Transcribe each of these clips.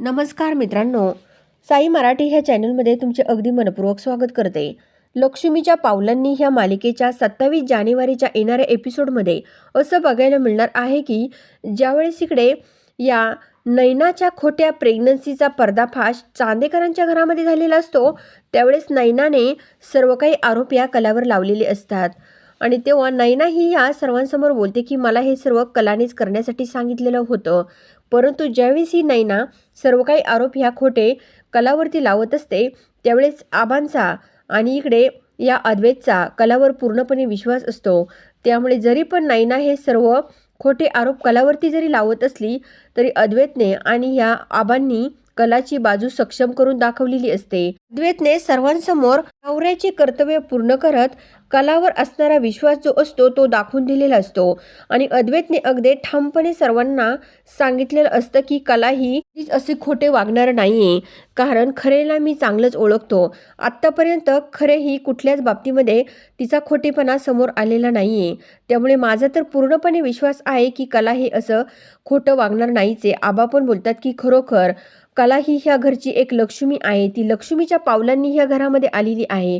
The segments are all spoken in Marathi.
नमस्कार मित्रांनो. साई मराठी ह्या चॅनलमध्ये तुमचे अगदी मनपूर्वक स्वागत करते. लक्ष्मीच्या पावलांनी ह्या मालिकेच्या सत्तावीस जानेवारीच्या येणाऱ्या एपिसोडमध्ये असं बघायला मिळणार आहे की ज्यावेळेस इकडे या नैनाच्या खोट्या प्रेग्नन्सीचा पर्दाफाश चांदेकरांच्या घरामध्ये झालेला असतो त्यावेळेस नैनाने सर्व काही आरोप या कलावर लावलेले असतात. आणि तेव्हा नैना ही या सर्वांसमोर बोलते की मला हे सर्व कलानेच करण्यासाठी सांगितलेलं होतं. परंतु ज्यावेळेस ही नैना सर्व काही आरोप ह्या खोटे कलावरती लावत असते त्यावेळेस आबांचा आणि इकडे या अद्वैतचा कलावर पूर्णपणे विश्वास असतो. त्यामुळे जरी पण नैना हे सर्व खोटे आरोप कलावरती जरी लावत असली तरी अद्वैतने आणि ह्या आबांनी कलाची बाजू सक्षम करून दाखवलेली असते. अद्वैतने सर्वांसमोर नवऱ्याचे कर्तव्य पूर्ण करत कलावर असणारा विश्वास जो असतो तो दाखवून दिलेला असतो. आणि अद्वैतने अगदी ठामपणे सर्वांना सांगितलेलं असतं की कला ही असे खोटे वागणार नाहीये. कारण खरेला मी चांगलंच ओळखतो. आत्तापर्यंत खरे ही कुठल्याच बाबतीमध्ये तिचा खोटेपणा समोर आलेला नाहीये. त्यामुळे माझा तर पूर्णपणे विश्वास आहे की कला हे असं खोटं वागणार नाहीचे. आबा पण बोलतात की खरोखर कला ही ह्या घरची एक लक्ष्मी आहे. ती लक्ष्मीच्या पावलांनी ह्या घरामध्ये आलेली आहे.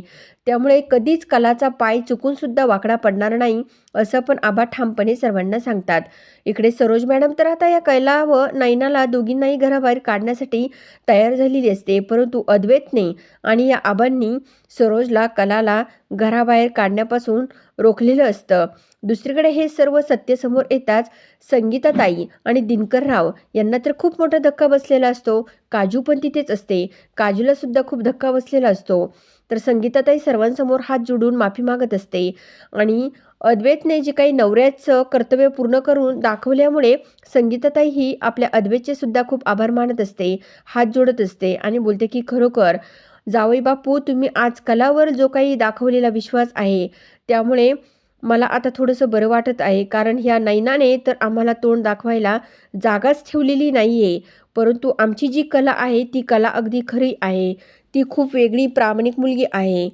त्यामुळे कधीच कलाचा पाय चुकून सुद्धा वाकडा पडणार नाही असं पण आबा ठामपणे सर्वांना सांगतात. इकडे सरोज मॅडम तर आता या कैला व नैनाला दोघींनाही घराबाहेर काढण्यासाठी तयार झालेली असते परंतु अद्वैतने आणि या आबांनी सरोजला कलाला घराबाहेर काढण्यापासून रोखलेलं असतं. दुसरीकडे हे सर्व सत्यसमोर येताच संगीताताई आणि दिनकरराव यांना तर खूप मोठा धक्का बसलेला असतो. काजू पण तिथेच असते. काजूला सुद्धा खूप धक्का बसलेला असतो. तर संगीताताई सर्वांसमोर हात जोडून माफी मागत असते. आणि अद्वैतने जे काही नवऱ्याचं कर्तव्य पूर्ण करून दाखवल्यामुळे संगीताताई ही आपल्या अद्वैतचे सुद्धा खूप आभार मानत असते. हात जोडत असते आणि बोलते की खरोखर जावई बापू तुम्ही आज कलावर जो काही दाखवलेला विश्वास आहे त्यामुळे मला आता थोडंसं बरं वाटत आहे कारण ह्या नैनाने तर आम्हाला तोंड दाखवायला जागाच ठेवलेली नाही आहे परंतु आमची जी कला आहे ती कला अगदी खरी आहे. ती खूप वेगळी प्रामाणिक मुलगी आहे.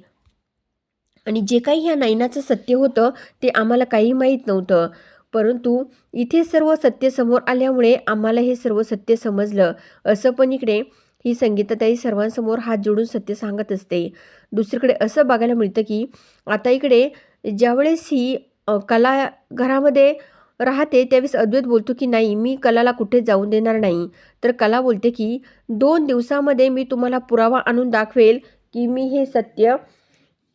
आणि जे काही ह्या नैनाचं सत्य होतं ते आम्हाला काही माहीत नव्हतं. परंतु इथे सर्व सत्य समोर आल्यामुळे आम्हाला हे सर्व सत्य समजलं. असं पण इकडे ही संगीताताई सर्वांसमोर हात जोडून सत्य सांगत असते. दुसरीकडे असं बघायला मिळतं की आता इकडे ज्यावेळेस ही कला घरामध्ये राहते त्यावेळेस अद्वैत बोलतो की नाही मी कलाला कुठे जाऊन देणार नाही. तर कला बोलते की दोन दिवसामध्ये मी तुम्हाला पुरावा आणून दाखवेल की मी हे सत्य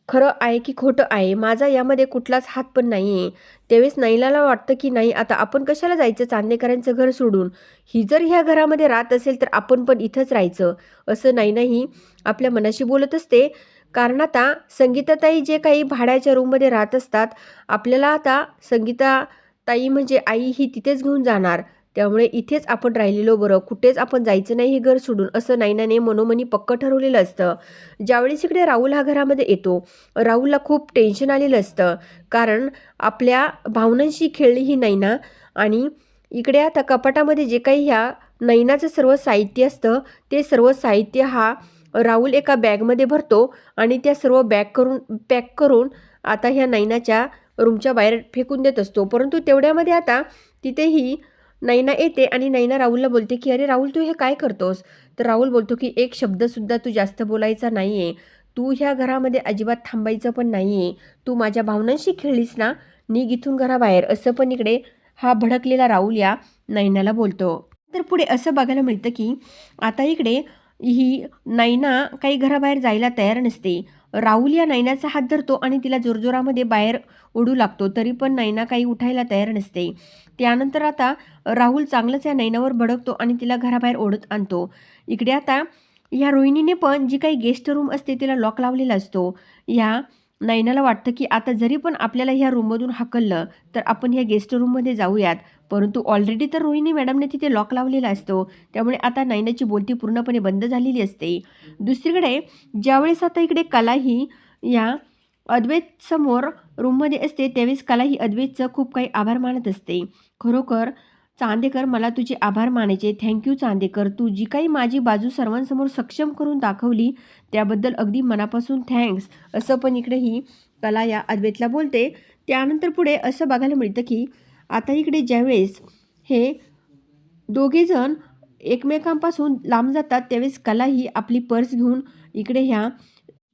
खरं आहे की खोटं आहे. माझा यामध्ये कुठलाच हात पण नाही आहे त्यावेळेस नैलाला वाटतं की नाही आता आपण कशाला जायचं चांदेकरांचं घर सोडून? ही जर ह्या घरामध्ये राहत असेल तर आपण पण इथंच राहायचं. असं नाही आपल्या मनाशी बोलत असते. कारण आता संगीताताई जे काही भाड्याच्या रूममध्ये राहत असतात आपल्याला आता संगीताताई म्हणजे आई ही तिथेच घेऊन जाणार. त्यामुळे इथेच आपण राहिलेलो बरं. कुठेच आपण जायचं नाही हे घर सोडून असं नैनाने मनोमनी पक्क ठरवलेलं असतं. ज्यावेळेस इकडे राहुल हा घरामध्ये येतो राहुलला खूप टेन्शन आलेलं असतं. कारण आपल्या भावनांशी खेळली ही नैना आणि इकडे आता कपाटामध्ये जे काही ह्या नैनाचं सर्व साहित्य असतं ते सर्व साहित्य हा राहुल एका बॅगमध्ये भरतो आणि त्या सर्व बॅग करून पॅक करून आता ह्या नैनाच्या रूमच्या बाहेर फेकून देत असतो. परंतु तेवढ्यामध्ये आता तिथेही नैना येते आणि नैना राहुलला बोलते की अरे राहुल तू हे काय करतोस? तर राहुल बोलतो की एक शब्दसुद्धा तू जास्त बोलायचा नाही आहे तू ह्या घरामध्ये अजिबात थांबायचं पण नाही आहे तू माझ्या भावनांशी खेळलीस ना निघ इथून घराबाहेर. असं पण इकडे हा भडकलेला राहुल या नैनाला बोलतो. तर पुढे असं बघायला मिळतं की आता इकडे ही नैना काही घराबाहेर जायला तयार नसते. राहुल या नैनाचा हात धरतो आणि तिला जोरजोरामध्ये बाहेर ओढू लागतो तरी पण नैना काही उठायला तयार नसते. त्यानंतर आता राहुल चांगलंच या नैनावर भडकतो आणि तिला घराबाहेर ओढत आणतो. इकडे आता या रोहिणीने पण जी काही गेस्ट रूम असते तिला लॉक लावलेला असतो. ह्या नैनाला वाटतं की आता जरी पण आपल्याला ह्या रूममधून हाकललं तर आपण ह्या गेस्ट रूममध्ये जाऊयात. परंतु ऑलरेडी तर रोहिणी मॅडमने तिथे लॉक लावलेला असतो. त्यामुळे आता नैनाची बोलती पूर्णपणे बंद झालेली असते. दुसरीकडे ज्यावेळेस आता इकडे कला ही या अद्वैतसमोर रूममध्ये असते त्यावेळेस कला ही अद्वैतचं खूप काही आभार मानत असते. खरोखर चांदेकर मला तुझे आभार मानायचे थँक्यू चांदेकर. तू जी काही माझी बाजू सर्वांसमोर सक्षम करून दाखवली त्याबद्दल अगदी मनापासून थँक्स असं पण इकडे ही कला या अद्वैतला बोलते. त्यानंतर पुढे असं बघायला मिळतं की आता इकडे ज्यावेळेस हे दोघेजण एकमेकांपासून लांब जातात त्यावेळेस कला ही आपली पर्स घेऊन इकडे ह्या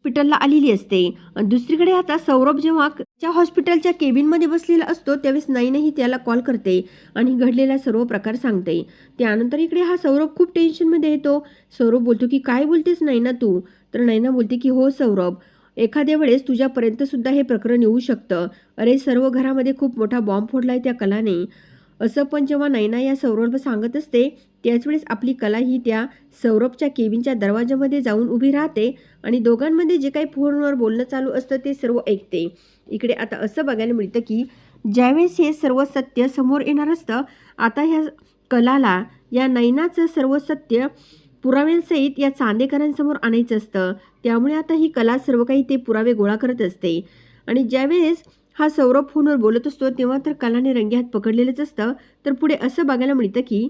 हॉस्पिटलला आलेली असते. दुसरीकडे आता सौरभ जेव्हा त्या हॉस्पिटलच्या केबिनमध्ये बसलेला असतो त्यावेळेस नाईनही त्याला कॉल करते आणि घडलेला सर्व प्रकार सांगते. त्यानंतर इकडे हा सौरभ खूप टेन्शनमध्ये येतो. सौरभ बोलतो की काय बोलतेस नैना तू? तर नैना बोलते की हो सौरभ एखाद्या वेळेस तुझ्यापर्यंतसुद्धा हे प्रकरण येऊ शकतं. अरे सर्व घरामध्ये खूप मोठा बॉम्ब फोडलाय त्या कलाने. असं पण जेव्हा नैना या सौरभ सांगत असते त्याचवेळेस आपली कला ही त्या सौरभच्या केबिनच्या दरवाजामध्ये जाऊन उभी राहते आणि दोघांमध्ये जे काही फोनवर बोलणं चालू असतं ते सर्व ऐकते. इकडे आता असं बघायला मिळतं की ज्यावेळेस हे सर्व सत्य समोर येणार असतं आता ह्या कलाला या नैनाचं सर्व सत्य पुराव्यांसहित या चांदेकरांसमोर आणायचं असतं. त्यामुळे आता ही कला सर्व काही ते पुरावे गोळा करत असते. आणि ज्यावेळेस हा सौरभ फोनवर बोलत असतो तेव्हा तर कलाने रंग्यात पकडलेलंच असतं. तर पुढे असं बघायला मिळतं की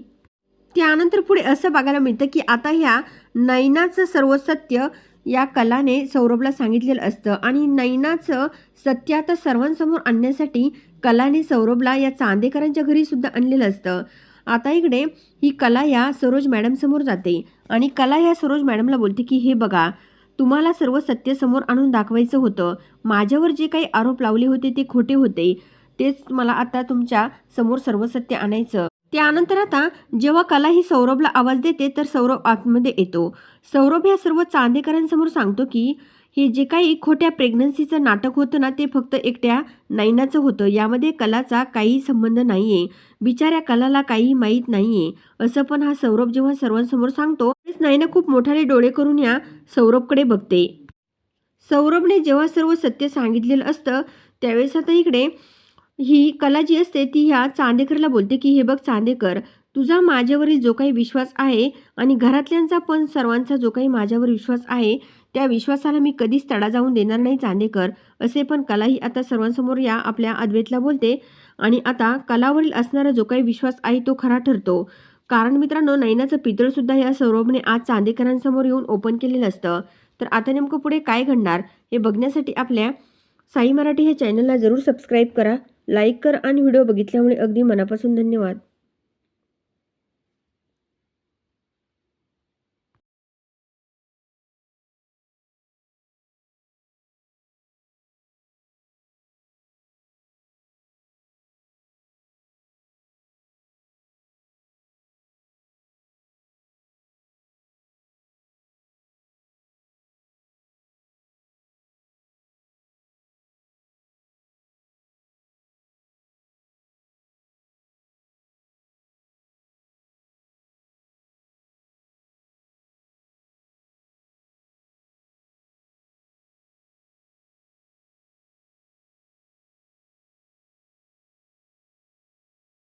त्यानंतर पुढे असं बघायला मिळतं की आता ह्या नैनाचं सर्व सत्य या कलाने सौरभला सांगितलेलं असतं. आणि नैनाचं सत्य आता सर्वांसमोर आणण्यासाठी कलाने सौरभला या चांदेकरांच्या घरीसुद्धा आणलेलं असतं. आता इकडे ही कला या सरोज मॅडमसमोर जाते. आणि कला या सरोज मॅडमला बोलते की हे बघा तुम्हाला सर्व सत्य समोर आणून दाखवायचं होतं. माझ्यावर जे काही आरोप लावले होते ते खोटे होते. तेच मला आता तुमच्यासमोर सर्व सत्य आणायचं. त्यानंतर आता जेव्हा कला ही सौरभला आवाज देते तर सौरभ आतमध्ये येतो. सौरभ या सर्व चांदेकरांसमोर सांगतो की हे जे काही खोट्या प्रेग्नन्सीचं नाटक होतं ना ते फक्त एकट्या नैनाचं होतं. यामध्ये कलाचा काही संबंध नाही आहे बिचाऱ्या कलाला काही माहीत नाही आहे असं पण हा सौरभ जेव्हा सर्वांसमोर सांगतो त्यावेळेस खूप मोठाले डोळे करून या सौरभकडे बघते. सौरभने जेव्हा सर्व सत्य सांगितलेलं असतं त्यावेळेस आता इकडे ही कला जी असते ती ह्या चांदेकरला बोलते की हे बघ चांदेकर तुझा माझ्यावरील जो काही विश्वास आहे आणि घरातल्यांचा पण सर्वांचा जो काही माझ्यावर विश्वास आहे त्या विश्वासाला मी कधीच तडा जाऊन देणार नाही चांदेकर असे पण कलाही आता सर्वांसमोर या आपल्या अद्वैतला बोलते. आणि आता कलावरील असणारा जो काही विश्वास आहे तो खरा ठरतो. कारण मित्रांनो नैनाचं पितळसुद्धा या सौरभने आज चांदेकरांसमोर येऊन ओपन केलेलं असतं. तर आता नेमकं पुढे काय घडणार हे बघण्यासाठी आपल्या साई मराठी ह्या चॅनलला जरूर सबस्क्राईब करा लाईक करा आणि व्हिडिओ बघितल्यामुळे अगदी मनापासून धन्यवाद.